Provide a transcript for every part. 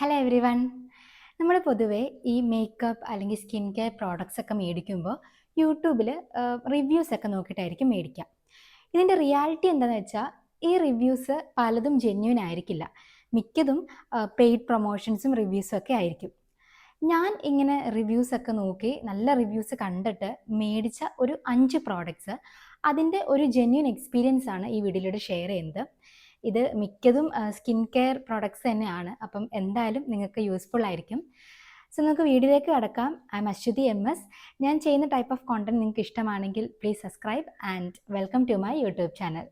Hello every one നമ്മൾ പൊതുവേ ഈ മേക്കപ്പ് അല്ലെങ്കിൽ സ്കിൻ കെയർ പ്രോഡക്റ്റ്സ് ഒക്കെ മേടിക്കുമ്പോൾ യൂട്യൂബിൽ റിവ്യൂസ് ഒക്കെ നോക്കിയിട്ടായിരിക്കും മേടിക്കുക. ഇതിന്റെ റിയാലിറ്റി എന്താണെന്ന് വെച്ചാൽ ഈ റിവ്യൂസ് പലതും ജെന്യൂൻ ആയിരിക്കില്ല. മിക്കതും പെയ്ഡ് പ്രൊമോഷൻസും റിവ്യൂസും ഒക്കെ ആയിരിക്കും. ഞാൻ ഇങ്ങനെ റിവ്യൂസ് ഒക്കെ നോക്കി നല്ല റിവ്യൂസ് കണ്ടിട്ട് മേടിച്ച ഒരു അഞ്ച് പ്രോഡക്റ്റ്സ് അതിന്റെ ഒരു ജെന്യൂൻ എക്സ്പീരിയൻസ് ആണ് ഈ വീഡിയോയിലൂടെ ഷെയർ ചെയ്യുന്നത്. ഇത് മിക്കതും സ്കിൻ കെയർ പ്രോഡക്ട്സ് തന്നെയാണ്. അപ്പം എന്തായാലും നിങ്ങൾക്ക് യൂസ്ഫുൾ ആയിരിക്കും. സോ നമുക്ക് വീഡിയോയിലേക്ക് കടക്കാം. I am Aswathy M S ഞാൻ ചെയ്യുന്ന ടൈപ്പ് ഓഫ് കോണ്ടന്റ് നിങ്ങൾക്ക് ഇഷ്ടമാണെങ്കിൽ please subscribe and welcome to my YouTube channel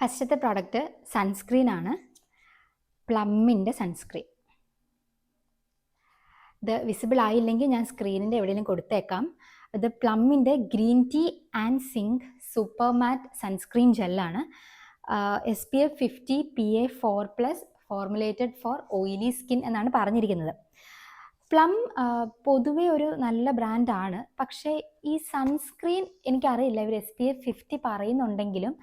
ഫസ്റ്റത്തെ പ്രോഡക്റ്റ് സൺസ്ക്രീൻ ആണ്. പ്ലമ്മിന്റെ സൺസ്ക്രീൻ. ഇത് വിസിബിൾ ആയില്ലെങ്കിൽ ഞാൻ സ്ക്രീനിന്റെ എവിടെയെങ്കിലും കൊടുത്തേക്കാം. ഇത് പ്ലമ്മിന്റെ green tea and zinc super matte sunscreen ജെല്ലാണ്. S P F fifty P A four plus formulated for oily skin എന്നാണ് പറഞ്ഞിരിക്കുന്നത്. പ്ലം പൊതുവേ ഒരു നല്ല ബ്രാൻഡാണ് പക്ഷേ ഈ സൺസ്ക്രീൻ എനിക്കറിയില്ല. ഇവർ എസ് പി എഫ് ഫിഫ്റ്റി പറയുന്നുണ്ടെങ്കിലും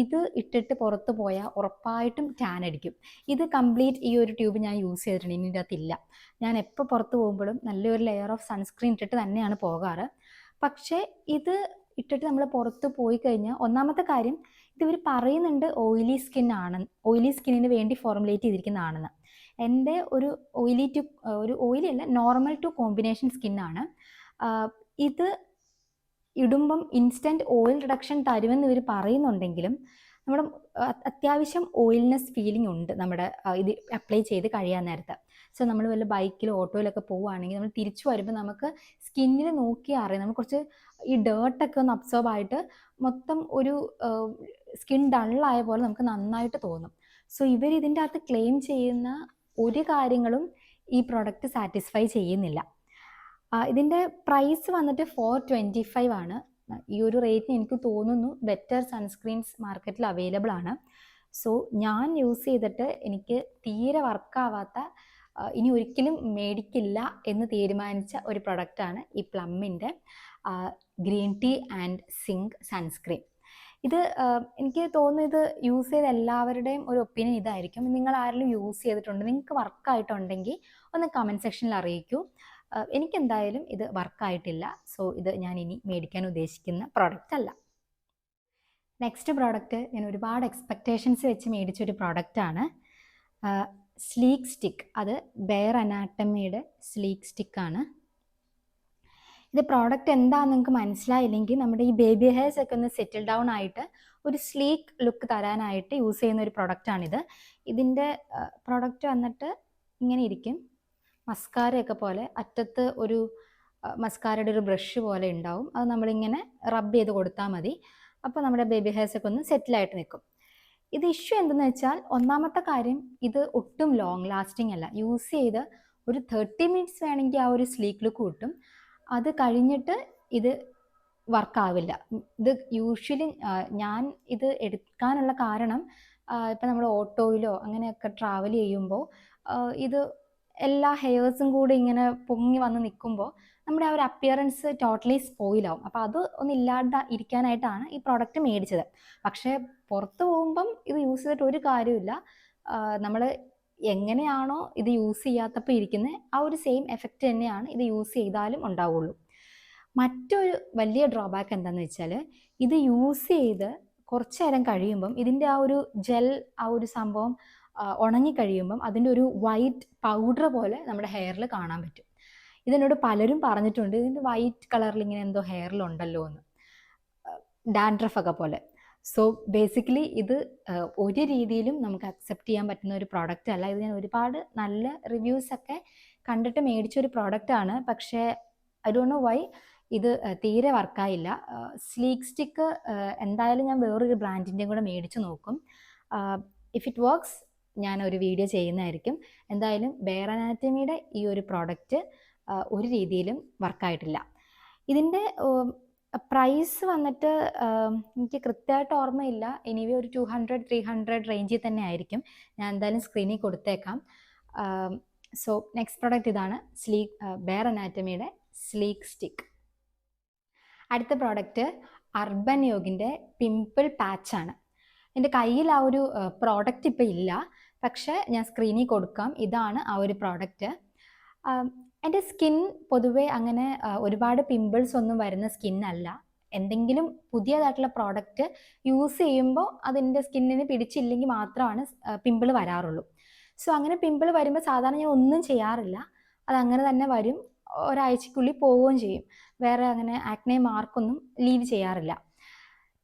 ഇത് ഇട്ടിട്ട് പുറത്ത് പോയാൽ ഉറപ്പായിട്ടും ടാൻ അടിക്കും. ഇത് കംപ്ലീറ്റ് ഈ ഒരു ട്യൂബ് ഞാൻ യൂസ് ചെയ്തിട്ടുണ്ട്. ഇതിന്റെ അകത്തില്ല ഞാൻ എപ്പോൾ പുറത്ത് പോകുമ്പോഴും നല്ലൊരു ലെയർ ഓഫ് സൺസ്ക്രീൻ ഇട്ടിട്ട് തന്നെയാണ് പോകാറ്. പക്ഷേ ഇത് ഇട്ടിട്ട് നമ്മൾ പുറത്ത് പോയി കഴിഞ്ഞാൽ ഒന്നാമത്തെ കാര്യം ഇത് ഇവർ പറയുന്നുണ്ട് ഓയിലി സ്കിൻ ആണ് ഓയിലി സ്കിന്നിന് വേണ്ടി ഫോർമുലേറ്റ് ചെയ്തിരിക്കുന്നതാണെന്ന് എന്റെ ഒരു ഓയിലി ടു ഒരു ഓയിലി അല്ല നോർമൽ ടു കോമ്പിനേഷൻ സ്കിന്നാണ് ഇത് ഇടുമ്പം ഇൻസ്റ്റന്റ് ഓയിൽ റിഡക്ഷൻ തരുമെന്ന് ഇവർ പറയുന്നുണ്ടെങ്കിലും നമ്മുടെ അത്യാവശ്യം ഓയിൽനെസ് ഫീലിംഗ് ഉണ്ട് നമ്മുടെ ഇത് അപ്ലൈ ചെയ്ത് കഴിയാൻ നേരത്തെ. സോ നമ്മൾ വല്ല ബൈക്കിലോ ഓട്ടോയിലൊക്കെ പോവുകയാണെങ്കിൽ നമ്മൾ തിരിച്ചു വരുമ്പോൾ നമുക്ക് സ്കിന്നിൽ നോക്കി അറിയാം. നമുക്ക് കുറച്ച് ഈ ഡേർട്ടൊക്കെ ഒന്ന് അബ്സോർബ് ആയിട്ട് മൊത്തം ഒരു സ്കിൻ ഡള്ളായ പോലെ നമുക്ക് നന്നായിട്ട് തോന്നും. സോ ഇവർ ഇതിന്റെ അകത്ത് ക്ലെയിം ചെയ്യുന്ന ഒരു കാര്യങ്ങളും ഈ പ്രോഡക്റ്റ് സാറ്റിസ്ഫൈ ചെയ്യുന്നില്ല. ഇതിന്റെ പ്രൈസ് വന്നിട്ട് ഫോർ ട്വന്റി ഫൈവ് ആണ്. ഈ ഒരു റേറ്റിന് എനിക്ക് തോന്നുന്നു ബെറ്റർ സൺസ്ക്രീൻസ് മാർക്കറ്റിൽ അവൈലബിൾ ആണ്. സോ ഞാൻ യൂസ് ചെയ്തിട്ട് എനിക്ക് തീരെ വർക്കാവാത്ത ഇനി ഒരിക്കലും മേടിക്കില്ല എന്ന് തീരുമാനിച്ച ഒരു പ്രൊഡക്റ്റാണ് ഈ പ്ലമ്മിന്റെ green tea and zinc sunscreen ഇത് എനിക്ക് തോന്നുന്നു ഇത് യൂസ് ചെയ്ത എല്ലാവരുടെയും ഒരു ഒപ്പീനിയൻ ഇതായിരിക്കും. നിങ്ങൾ ആരെങ്കിലും യൂസ് ചെയ്തിട്ടുണ്ട് നിങ്ങൾക്ക് വർക്കായിട്ടുണ്ടെങ്കിൽ ഒന്ന് കമന്റ് സെക്ഷനിൽ അറിയിക്കൂ. എനിക്കെന്തായാലും ഇത് വർക്കായിട്ടില്ല. സോ ഇത് ഞാൻ ഇനി മേടിക്കാൻ ഉദ്ദേശിക്കുന്ന പ്രോഡക്റ്റ് അല്ല. നെക്സ്റ്റ് പ്രോഡക്റ്റ് ഞാൻ ഒരുപാട് എക്സ്പെക്റ്റേഷൻസ് വെച്ച് മേടിച്ചൊരു പ്രോഡക്റ്റാണ് സ്ലീക്ക് സ്റ്റിക്ക് അത് ബെയർ അനാട്ടമിയുടെ സ്ലീക്ക് സ്റ്റിക്കാണ് ഇത് പ്രോഡക്റ്റ് എന്താണെന്ന് നിങ്ങൾക്ക് മനസ്സിലായില്ലെങ്കിൽ നമ്മുടെ ഈ ബേബി ഹെയർസ് ഒക്കെ ഒന്ന് സെറ്റിൽ ഡൗൺ ആയിട്ട് ഒരു സ്ലീക്ക് ലുക്ക് തരാനായിട്ട് യൂസ് ചെയ്യുന്ന ഒരു പ്രൊഡക്റ്റാണിത് ഇതിന്റെ പ്രോഡക്റ്റ് വന്നിട്ട് ഇങ്ങനെ ഇരിക്കും. മസ്കാരയൊക്കെ പോലെ അറ്റത്ത് ഒരു മസ്കാരയുടെ ഒരു ബ്രഷ് പോലെ ഉണ്ടാവും. അത് നമ്മളിങ്ങനെ റബ്ബ് ചെയ്ത് കൊടുത്താൽ മതി. അപ്പോൾ നമ്മുടെ ബേബി ഹെയർസ് ഒക്കെ ഒന്ന് സെറ്റിലായിട്ട് നിൽക്കും. ഇത് ഇഷ്യൂ എന്തെന്ന് വെച്ചാൽ ഒന്നാമത്തെ കാര്യം ഇത് ഒട്ടും ലോങ് ലാസ്റ്റിംഗ് അല്ല. യൂസ് ചെയ്ത് ഒരു തേർട്ടി മിനിറ്റ്സ് വേണമെങ്കിൽ ആ ഒരു സ്ലീക്ക് ലുക്ക് കിട്ടും. അത് കഴിഞ്ഞിട്ട് ഇത് വർക്കാവില്ല ഇത് യൂഷ്വലി ഞാൻ ഇത് എടുക്കാനുള്ള കാരണം ഇപ്പം നമ്മൾ ഓട്ടോയിലോ അങ്ങനെയൊക്കെ ട്രാവൽ ചെയ്യുമ്പോൾ ഇത് എല്ലാ ഹെയേഴ്സും കൂടി ഇങ്ങനെ പൊങ്ങി വന്ന് നിൽക്കുമ്പോൾ നമ്മുടെ ആ ഒരു അപ്പിയറൻസ് ടോട്ടലി സ്പോയിലാവും അപ്പോൾ അത് ഒന്ന് ഇരിക്കാനായിട്ടാണ് ഈ പ്രോഡക്റ്റ് മേടിച്ചത്. പക്ഷേ പുറത്ത് പോകുമ്പം ഇത് യൂസ് ചെയ്തിട്ട് ഒരു കാര്യമില്ല നമ്മൾ എങ്ങനെയാണോ ഇത് യൂസ് ചെയ്യാത്തപ്പോൾ ഇരിക്കുന്നത് ആ ഒരു സെയിം എഫക്റ്റ് തന്നെയാണ് ഇത് യൂസ് ചെയ്താലും ഉണ്ടാവുള്ളൂ. മറ്റൊരു വലിയ ഡ്രോബാക്ക് എന്താണെന്ന് വെച്ചാൽ ഇത് യൂസ് ചെയ്ത് കുറച്ച് നേരം കഴിയുമ്പം ഇതിന്റെ ആ ഒരു ജെൽ ആ ഒരു സംഭവം ഉണങ്ങി കഴിയുമ്പം അതിന്റെ ഒരു വൈറ്റ് പൗഡർ പോലെ നമ്മുടെ ഹെയറിൽ കാണാൻ പറ്റും. ഇതിനോട് പലരും പറഞ്ഞിട്ടുണ്ട് ഇതിന്റെ വൈറ്റ് കളറിൽ ഇങ്ങനെ എന്തോ ഹെയറിലുണ്ടല്ലോ എന്ന്. ഡാൻഡ്രഫ് ഒക്കെ പോലെ. സോ ബേസിക്കലി ഇത് ഒരു രീതിയിലും നമുക്ക് അക്സെപ്റ്റ് ചെയ്യാൻ പറ്റുന്ന ഒരു പ്രോഡക്റ്റ് അല്ല. ഇത് ഞാൻ ഒരുപാട് നല്ല റിവ്യൂസ് ഒക്കെ കണ്ടിട്ട് മേടിച്ച ഒരു പ്രോഡക്റ്റ് ആണ്. പക്ഷേ ഐ ഡോണ്ട് നോ വൈ ഇത് തീരെ വർക്കായില്ല സ്ലീക്ക് സ്റ്റിക്ക് എന്തായാലും ഞാൻ വേറൊരു ബ്രാൻഡിന്റെയും കൂടെ മേടിച്ച് നോക്കും. ഇഫ് ഇറ്റ് വർക്ക്സ് ഞാൻ ഒരു വീഡിയോ ചെയ്യുന്നതായിരിക്കും. എന്തായാലും ബെയർ അനാറ്റമിയുടെ ഈ ഒരു പ്രോഡക്റ്റ് ഒരു രീതിയിലും വർക്കായിട്ടില്ല ഇതിന്റെ പ്രൈസ് വന്നിട്ട് എനിക്ക് കൃത്യമായിട്ട് ഓർമ്മയില്ല. എനിവേ ഒരു ടു ഹൺഡ്രഡ് ത്രീ ഹൺഡ്രഡ് റേഞ്ചിൽ തന്നെ ആയിരിക്കും. ഞാൻ എന്തായാലും സ്ക്രീനിൽ കൊടുത്തേക്കാം. സോ നെക്സ്റ്റ് പ്രോഡക്റ്റ് ഇതാണ് സ്ലീക്ക് ബെയർ അനാറ്റമിയുടെ സ്ലീക്ക് സ്റ്റിക്ക് അടുത്ത പ്രോഡക്റ്റ് അർബൻ യോഗിന്റെ പിമ്പിൾ പാച്ചാണ് എന്റെ കയ്യിൽ ആ ഒരു പ്രോഡക്റ്റ് ഇപ്പോൾ ഇല്ല. പക്ഷേ ഞാൻ സ്ക്രീനിൽ കൊടുക്കാം. ഇതാണ് ആ ഒരു പ്രോഡക്റ്റ് എന്റെ സ്കിൻ പൊതുവേ അങ്ങനെ ഒരുപാട് പിമ്പിൾസ് ഒന്നും വരുന്ന സ്കിൻ അല്ല. എന്തെങ്കിലും പുതിയതായിട്ടുള്ള പ്രോഡക്റ്റ് യൂസ് ചെയ്യുമ്പോൾ അതിന്റെ സ്കിന്നിന് പിടിച്ചില്ലെങ്കിൽ മാത്രമാണ് പിമ്പിൾ വരാറുള്ളൂ. സോ അങ്ങനെ പിമ്പിൾ വരുമ്പോൾ സാധാരണ ഞാൻ ഒന്നും ചെയ്യാറില്ല. അത് അങ്ങനെ തന്നെ വരും. ഒരാഴ്ചക്കുള്ളിൽ പോവുകയും ചെയ്യും. വേറെ അങ്ങനെ ആക്നെ മാർക്കൊന്നും ലീവ് ചെയ്യാറില്ല.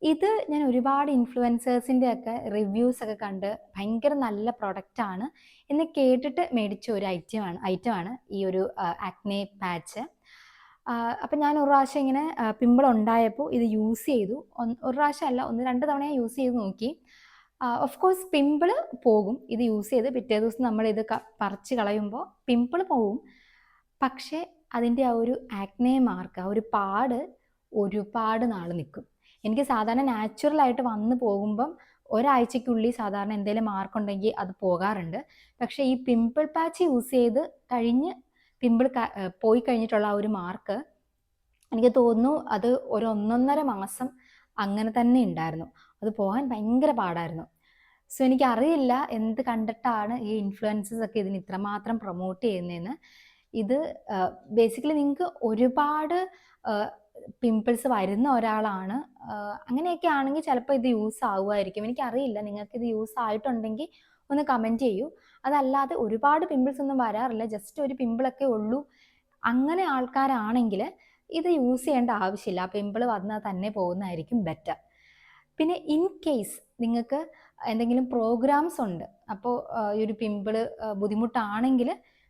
ഇത് ഞാൻ ഒരുപാട് ഇൻഫ്ലുവൻസേഴ്സിന്റെ ഒക്കെ റിവ്യൂസ് ഒക്കെ കണ്ട് ഭയങ്കര നല്ല പ്രൊഡക്റ്റ് ആണ് എന്ന് കേട്ടിട്ട് മേടിച്ച ഒരു ഐറ്റമാണ് ഐറ്റമാണ് ഈ ഒരു ആക്നെ പാച്ച് അപ്പം ഞാൻ ഒരു പ്രാവശ്യം ഇങ്ങനെ പിമ്പിൾ ഉണ്ടായപ്പോൾ ഇത് യൂസ് ചെയ്തു. ഒരു പ്രാവശ്യം അല്ല ഒന്ന് രണ്ട് തവണ ഞാൻ യൂസ് ചെയ്ത് നോക്കി. ഓഫ് കോഴ്സ് പിമ്പിൾ പോകും ഇത് യൂസ് ചെയ്ത്. പിറ്റേ ദിവസം നമ്മൾ ഇത് പറിച്ച് കളയുമ്പോൾ പിമ്പിൾ പോകും പക്ഷേ അതിന്റെ ആ ഒരു ആക്നെ മാർക്ക് ആ ഒരു പാട് ഒരുപാട് നാൾ നിൽക്കും. എനിക്ക് സാധാരണ നാച്ചുറൽ ആയിട്ട് വന്നു പോകുമ്പം ഒരാഴ്ചയ്ക്കുള്ളിൽ സാധാരണ എന്തെങ്കിലും മാർക്കുണ്ടെങ്കിൽ അത് പോകാറുണ്ട്. പക്ഷേ ഈ പിമ്പിൾ പാച്ച് യൂസ് ചെയ്ത് കഴിഞ്ഞ് പിമ്പിൾ പോയി കഴിഞ്ഞിട്ടുള്ള ആ ഒരു മാർക്ക് എനിക്ക് തോന്നുന്നു അത് ഒരു ഒന്നൊന്നര മാസം അങ്ങനെ തന്നെ ഉണ്ടായിരുന്നു. അത് പോകാൻ ഭയങ്കര പാടായിരുന്നു. സോ എനിക്കറിയില്ല എന്ത് കണ്ടിട്ടാണ് ഈ ഇൻഫ്ലുവൻസസ് ഒക്കെ ഇതിന് ഇത്രമാത്രം പ്രൊമോട്ട് ചെയ്യുന്നതെന്ന്. ഇത് ബേസിക്കലി നിങ്ങൾക്ക് ഒരുപാട് പിമ്പിൾസ് വരുന്ന ഒരാളാണ്. അങ്ങനെയൊക്കെ ആണെങ്കിൽ ചിലപ്പോൾ ഇത് യൂസ് ആവുമായിരിക്കും. എനിക്കറിയില്ല. നിങ്ങൾക്ക് ഇത് യൂസ് ആയിട്ടുണ്ടെങ്കിൽ ഒന്ന് കമന്റ് ചെയ്യൂ. അതല്ലാതെ ഒരുപാട് പിമ്പിൾസ് ഒന്നും വരാറില്ല. ജസ്റ്റ് ഒരു പിമ്പിളൊക്കെ ഉള്ളൂ. അങ്ങനെ ആൾക്കാരാണെങ്കിൽ ഇത് യൂസ് ചെയ്യേണ്ട ആവശ്യമില്ല. ആ പിമ്പിൾ വന്നാൽ തന്നെ പോകുന്നതായിരിക്കും ബെറ്റർ. പിന്നെ ഇൻ കേസ് നിങ്ങൾക്ക് എന്തെങ്കിലും പ്രോഗ്രാംസ് ഉണ്ട്. അപ്പോൾ ഈ ഒരു പിമ്പിൾ ബുദ്ധിമുട്ടാണെങ്കിൽ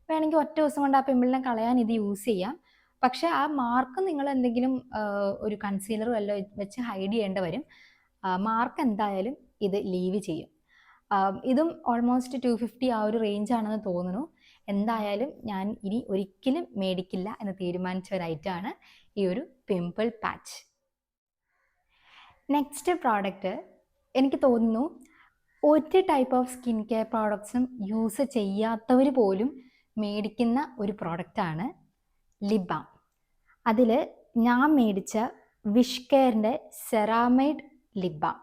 വേണമെങ്കിൽ ഒറ്റ ദിവസം കൊണ്ട് ആ പിമ്പിളിനെ കളയാൻ ഇത് യൂസ് ചെയ്യാം. പക്ഷെ ആ മാർക്ക് നിങ്ങൾ എന്തെങ്കിലും ഒരു കൺസീലർ വല്ല വെച്ച് ഹൈഡ് ചെയ്യേണ്ടി വരും. മാർക്ക് എന്തായാലും ഇത് ലീവ് ചെയ്യും. ഇതും ഓൾമോസ്റ്റ് ടു ഫിഫ്റ്റി ആ ഒരു റേഞ്ച് ആണെന്ന് തോന്നുന്നു. എന്തായാലും ഞാൻ ഇനി ഒരിക്കലും മേടിക്കില്ല എന്ന് തീരുമാനിച്ച ഒരു ഐറ്റമാണ് ഈ ഒരു പിമ്പിൾ പാച്ച് നെക്സ്റ്റ് പ്രോഡക്റ്റ് എനിക്ക് തോന്നുന്നു ഒരു ടൈപ്പ് ഓഫ് സ്കിൻ കെയർ പ്രോഡക്ട്സും യൂസ് ചെയ്യാത്തവർ പോലും മേടിക്കുന്ന ഒരു പ്രോഡക്റ്റാണ് ലിബാം. അതിൽ ഞാൻ മേടിച്ച വിഷ് കെയറിന്റെ സെറാമൈഡ് ലിബാം.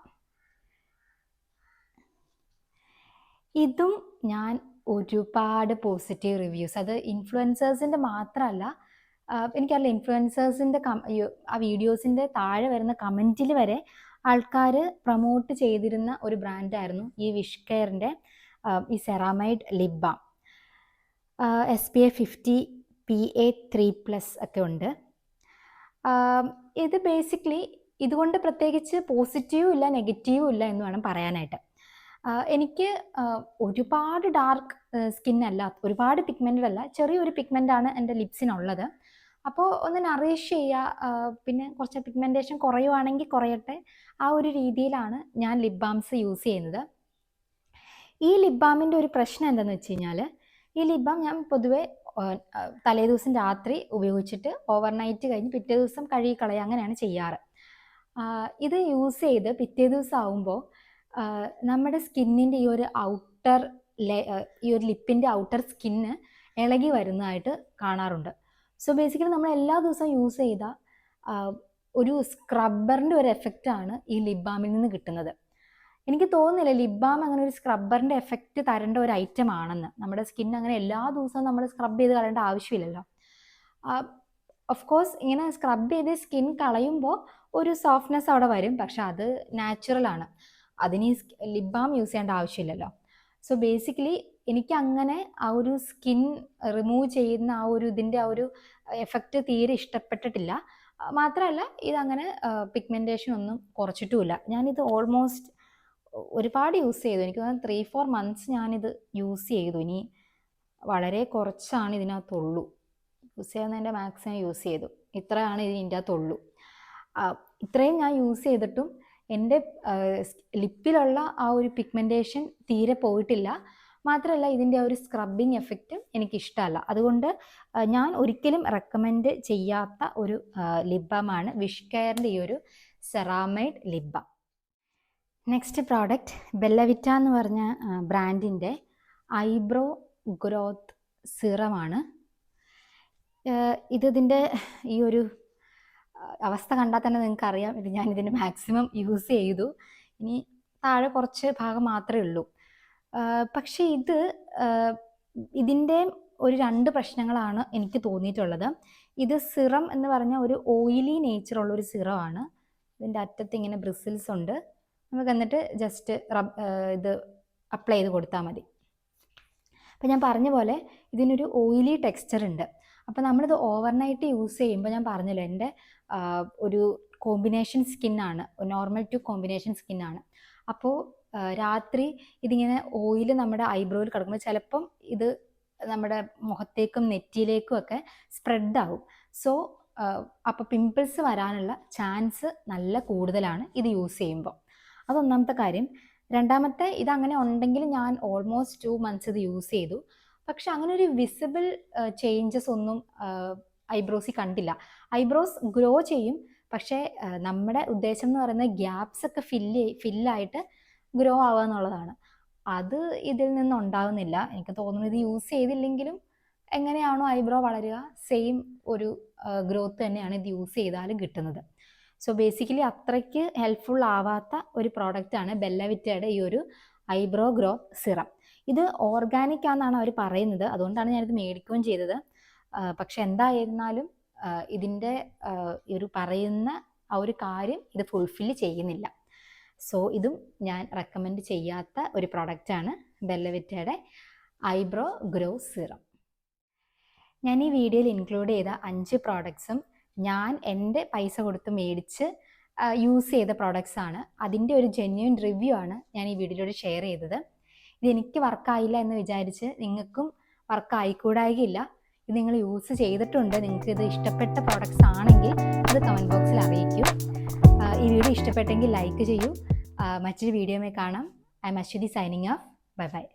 ഇതും ഞാൻ ഒരുപാട് പോസിറ്റീവ് റിവ്യൂസ് അത് ഇൻഫ്ലുവൻസേഴ്സിന്റെ മാത്രമല്ല എനിക്കറിയില്ല ഇൻഫ്ലുവൻസേഴ്സിന്റെ കം ആ വീഡിയോസിന്റെ താഴെ വരുന്ന കമന്റിൽ വരെ ആൾക്കാർ പ്രൊമോട്ട് ചെയ്തിരുന്ന ഒരു ബ്രാൻഡായിരുന്നു ഈ വിഷ് കെയറിന്റെ ഈ ceramide lip. S P A fifty P A three plus ഒക്കെ ഉണ്ട്. ഇത് ബേസിക്കലി ഇതുകൊണ്ട് പ്രത്യേകിച്ച് പോസിറ്റീവും ഇല്ല നെഗറ്റീവും ഇല്ല എന്ന് വേണം പറയാനായിട്ട്. എനിക്ക് ഒരുപാട് ഡാർക്ക് സ്കിൻ അല്ല ഒരുപാട് പിഗ്മെന്റഡ് അല്ല ചെറിയൊരു പിഗ്മെന്റ് ആണ് എന്റെ ലിപ്സിനുള്ളത്. അപ്പോൾ ഒന്ന് നറിഷ് ചെയ്യുക പിന്നെ കുറച്ച് പിഗ്മെന്റേഷൻ കുറയുവാണെങ്കിൽ കുറയട്ടെ ആ ഒരു രീതിയിലാണ് ഞാൻ ലിപ് ബാംസ് യൂസ് ചെയ്യുന്നത്. ഈ ലിപ് ബാമിന്റെ ഒരു പ്രശ്നം എന്താണെന്ന് വെച്ച് കഴിഞ്ഞാൽ ഈ ലിപ് ബാം ഞാൻ പൊതുവേ ആ, ആ, തലേ ദിവസം രാത്രി ഉപയോഗിച്ചിട്ട് ഓവർനൈറ്റ് കഴിഞ്ഞ് പിറ്റേ ദിവസം കഴുകി കളയുക അങ്ങനെയാണ് ചെയ്യാറ്. ഇത് യൂസ് ചെയ്ത് പിറ്റേ ദിവസം ആവുമ്പോൾ നമ്മുടെ സ്കിന്നിന്റെ ഈ ഒരു ഔട്ടർ ഈ ഒരു ലിപ്പിന്റെ ഔട്ടർ സ്കിന്ന് ഇളകി വരുന്നതായിട്ട് കാണാറുണ്ട്. സോ ബേസിക്കലി നമ്മൾ എല്ലാ ദിവസവും യൂസ് ചെയ്ത ഒരു സ്ക്രബ്ബറിന്റെ ഒരു എഫക്റ്റാണ് ഈ ലിപ് ബാമിൽ നിന്ന് കിട്ടുന്നത്. എനിക്ക് തോന്നുന്നില്ല ലിപ് ബാം അങ്ങനെ ഒരു സ്ക്രബ്ബറിന്റെ എഫക്റ്റ് തരേണ്ട ഒരു ഐറ്റം ആണെന്ന്. നമ്മുടെ സ്കിൻ അങ്ങനെ എല്ലാ ദിവസവും നമ്മൾ സ്ക്രബ് ചെയ്ത് കളയേണ്ട ആവശ്യമില്ലല്ലോ. ഓഫ് കോഴ്സ് ഇങ്ങനെ സ്ക്രബ് ചെയ്ത് സ്കിൻ കളയുമ്പോൾ ഒരു സോഫ്റ്റ്നെസ് അവിടെ വരും. പക്ഷെ അത് നാച്ചുറൽ ആണ്. അതിന് ലിപ് ബാം യൂസ് ചെയ്യേണ്ട ആവശ്യമില്ലല്ലോ. സോ ബേസിക്കലി എനിക്ക് അങ്ങനെ ആ ഒരു സ്കിൻ റിമൂവ് ചെയ്യുന്ന ആ ഒരു ഇതിന്റെ ആ ഒരു എഫക്റ്റ് തീരെ ഇഷ്ടപ്പെട്ടിട്ടില്ല. മാത്രമല്ല ഇതങ്ങനെ പിഗ്മെന്റേഷൻ ഒന്നും കുറച്ചിട്ടുമില്ല. ഞാനിത് ഓൾമോസ്റ്റ് ഒരുപാട് യൂസ് ചെയ്തു. എനിക്ക് തോന്നുന്നു ത്രീ ഫോർ മന്ത്സ് ഞാനിത് യൂസ് ചെയ്തു. ഇനി വളരെ കുറച്ചാണ് ഇതിനകത്തുള്ളൂ. യൂസ് ചെയ്യുന്നതിന്റെ മാക്സിമം യൂസ് ചെയ്തു. ഇത്രയാണ് ഇതിന്റെ അകത്തുള്ളൂ ഇത്രയും ഞാൻ യൂസ് ചെയ്തിട്ടും എന്റെ ലിപ്പിലുള്ള ആ ഒരു പിഗ്മെന്റേഷൻ തീരെ പോയിട്ടില്ല. മാത്രമല്ല ഇതിന്റെ ഒരു സ്ക്രബിങ് എഫക്റ്റും എനിക്കിഷ്ടമല്ല. അതുകൊണ്ട് ഞാൻ ഒരിക്കലും റെക്കമെൻഡ് ചെയ്യാത്ത ഒരു ലിബമാണ് വിഷ് കെയറിന്റെ ഈ ഒരു ceramide lip balm next product Bellavita എന്ന് പറഞ്ഞ ബ്രാൻഡിന്റെ ഐബ്രോ ഗ്രോത്ത് സിറമാണ് ഇത് ഇതിന്റെ ഈ ഒരു അവസ്ഥ കണ്ടാൽ തന്നെ നിങ്ങൾക്ക് അറിയാം ഇത് ഞാൻ ഇതിന്റെ മാക്സിമം യൂസ് ചെയ്തു. ഇനി താഴെ കുറച്ച് ഭാഗം മാത്രമേ ഉള്ളൂ. പക്ഷേ ഇത് ഇതിന്റെ ഒരു രണ്ട് പ്രശ്നങ്ങളാണ് എനിക്ക് തോന്നിയിട്ടുള്ളത്. ഇത് സിറം എന്ന് പറഞ്ഞ ഒരു ഓയിലി നേച്ചറുള്ള ഒരു സിറമാണ് ഇതിന്റെ അറ്റത്ത് ഇങ്ങനെ ബ്രിസിൽസ് ഉണ്ട്. നമുക്ക് എന്നിട്ട് ജസ്റ്റ് റബ് ഇത് അപ്ലൈ ചെയ്ത് കൊടുത്താൽ മതി. അപ്പോൾ ഞാൻ പറഞ്ഞ പോലെ ഇതിനൊരു ഓയിലി ടെക്സ്ചർ ഉണ്ട്. അപ്പോൾ നമ്മളിത് ഓവർനൈറ്റ് യൂസ് ചെയ്യുമ്പോൾ ഞാൻ പറഞ്ഞല്ലോ എന്റെ ഒരു കോമ്പിനേഷൻ സ്കിന്നാണ് നോർമൽ ടു കോമ്പിനേഷൻ സ്കിന്നാണ് അപ്പോൾ രാത്രി ഇതിങ്ങനെ ഓയിൽ നമ്മുടെ ഐബ്രോയിൽ കിടക്കുമ്പോൾ ചിലപ്പം ഇത് നമ്മുടെ മുഖത്തേക്കും നെറ്റിയിലേക്കും ഒക്കെ സ്പ്രെഡ് ആവും. സോ അപ്പോൾ പിമ്പിൾസ് വരാനുള്ള ചാൻസ് നല്ല കൂടുതലാണ് ഇത് യൂസ് ചെയ്യുമ്പോൾ അതൊന്നാമത്തെ കാര്യം രണ്ടാമത്തെ ഇത് അങ്ങനെ ഉണ്ടെങ്കിൽ ഞാൻ ഓൾമോസ്റ്റ് ടു മന്ത്സ് ഇത് യൂസ് ചെയ്തു. പക്ഷെ അങ്ങനെ ഒരു വിസിബിൾ ചേഞ്ചസ് ഒന്നും ഐബ്രോസിൽ കണ്ടില്ല. ഐബ്രോസ് ഗ്രോ ചെയ്യും പക്ഷേ നമ്മുടെ ഉദ്ദേശം എന്ന് പറയുന്നത് ഗ്യാപ്സ് ഒക്കെ ഫില്ല് ഫില്ലായിട്ട് ഗ്രോ ആവുക എന്നുള്ളതാണ്. അത് ഇതിൽ നിന്ന് ഉണ്ടാകുന്നില്ല എനിക്ക് തോന്നുന്നു ഇത് യൂസ് ചെയ്തില്ലെങ്കിലും എങ്ങനെയാണോ ഐബ്രോ വളരുക സെയിം ഒരു ഗ്രോത്ത് തന്നെയാണ് ഇത് യൂസ് ചെയ്താലും കിട്ടുന്നത്. സോ ബേസിക്കലി അത്രയ്ക്ക് ഹെൽപ്ഫുൾ ആവാത്ത ഒരു പ്രോഡക്റ്റ് ആണ് ബെല്ലവിറ്റയുടെ ഈ ഒരു ഐബ്രോ ഗ്രോത്ത് സിറം. ഇത് ഓർഗാനിക് ആണെന്നാണ് അവർ പറയുന്നത്. അതുകൊണ്ടാണ് ഞാനിത് മേടിക്കുകയും ചെയ്തത്. പക്ഷെ എന്തായിരുന്നാലും ഇതിന്റെ ഒരു പറയുന്ന ആ ഒരു കാര്യം ഇത് ഫുൾഫിൽ ചെയ്യുന്നില്ല. സോ ഇതും ഞാൻ റെക്കമെൻഡ് ചെയ്യാത്ത ഒരു പ്രോഡക്റ്റാണ് ബെല്ലവിറ്റയുടെ ഐബ്രോ ഗ്രോ സിറം. ഞാൻ ഈ വീഡിയോയിൽ ഇൻക്ലൂഡ് ചെയ്ത അഞ്ച് പ്രോഡക്ട്സും ഞാൻ എന്റെ പൈസ കൊടുത്ത് മേടിച്ച് യൂസ് ചെയ്ത പ്രോഡക്റ്റ്സ് ആണ്. അതിന്റെ ഒരു ജെന്യൂൻ റിവ്യൂ ആണ് ഞാൻ ഈ വീഡിയോയിലൂടെ ഷെയർ ചെയ്തത്. ഇത് എനിക്ക് വർക്കായില്ല എന്ന് വിചാരിച്ച് നിങ്ങൾക്കും വർക്ക് ആയിക്കൂടായികയില്ല. ഇത് നിങ്ങൾ യൂസ് ചെയ്തിട്ടുണ്ട് നിങ്ങൾക്ക് ഇത് ഇഷ്ടപ്പെട്ട പ്രോഡക്റ്റ്സ് ആണെങ്കിൽ അത് കമന്റ് ബോക്സിൽ അറിയിക്കൂ. ഈ വീഡിയോ ഇഷ്ടപ്പെട്ടെങ്കിൽ ലൈക്ക് ചെയ്യൂ. മറ്റൊരു വീഡിയോയിൽ കാണാം. I'm Aswathy signing off bye bye